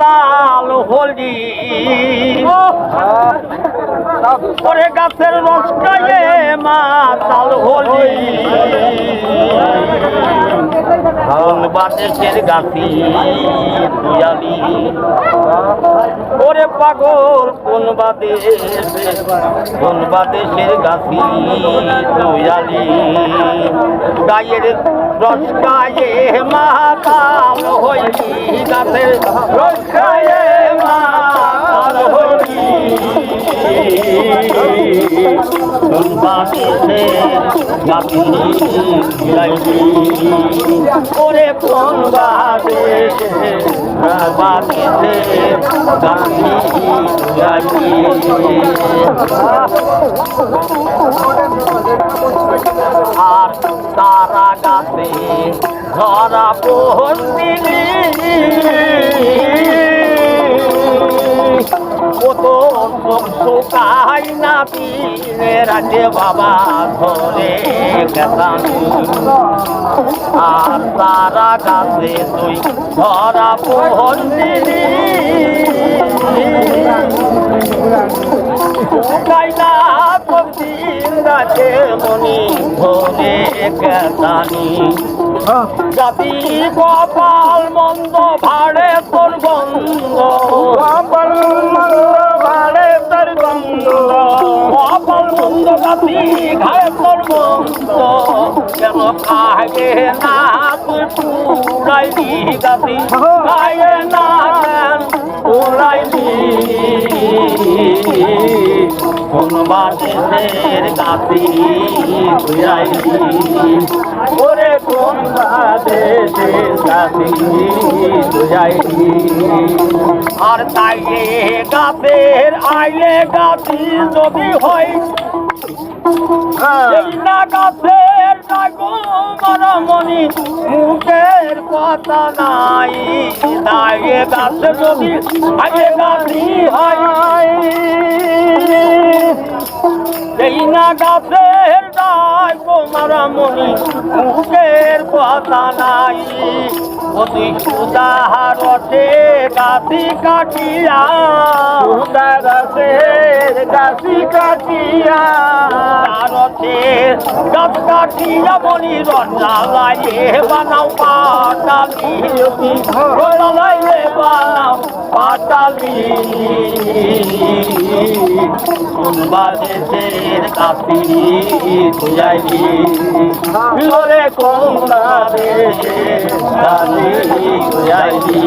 তাল হলি। পরে গাছের রস খাইয়ে মা তাল হলি বাদেশের গাছি দুয়ালি ওরে পাগল, কোন বাদেশে কোন বাদেশের গাছি দুয়ালি গায়ের রস গায়ে মাতাল হইলি ওরে কোন বাদেশে বাদেশে গাছি দুয়ালি আর তারা গাছে ধরা পড়িনি। কত শুকাই না দিনের আছে বাবা ধরে গেতানি আর তারা গাছে তুই ধরা পড়িনি শুকাইলা কবির গাছে মনি ধরে গেতানি জাতি কপাল মন্দ ভাড়ে তোর বন্ধ। ঘাড়ে তোর বন্ধ কেন খাগে না তুই পুরাইলি জাতি খাগে না কেন পুরাইলি কোন বাদেশের গাছি বুঝাইলি ওরে কোন বাদেশের গাছি আর তাইলে গাছের আইলে গাছি যদি হয় এই না গাছের মনি মুখের কথা নাই দায়ে আগে গাছি হয় এই না গাছের তোমারা মনি মুখের কথা নাই। অতি সুদাহারতে গাছি কাটিয়া, সুদা গাছি কাটিয়া রথে গাছ কাটিয়া মনি রঞ্জা লাইয়ে বানাও পাটালি লাইয়ে বানাও পাটালি কোন বাদেশের কাপি তুজাইলি লোরে বাদেশের কাপি তুজাইলি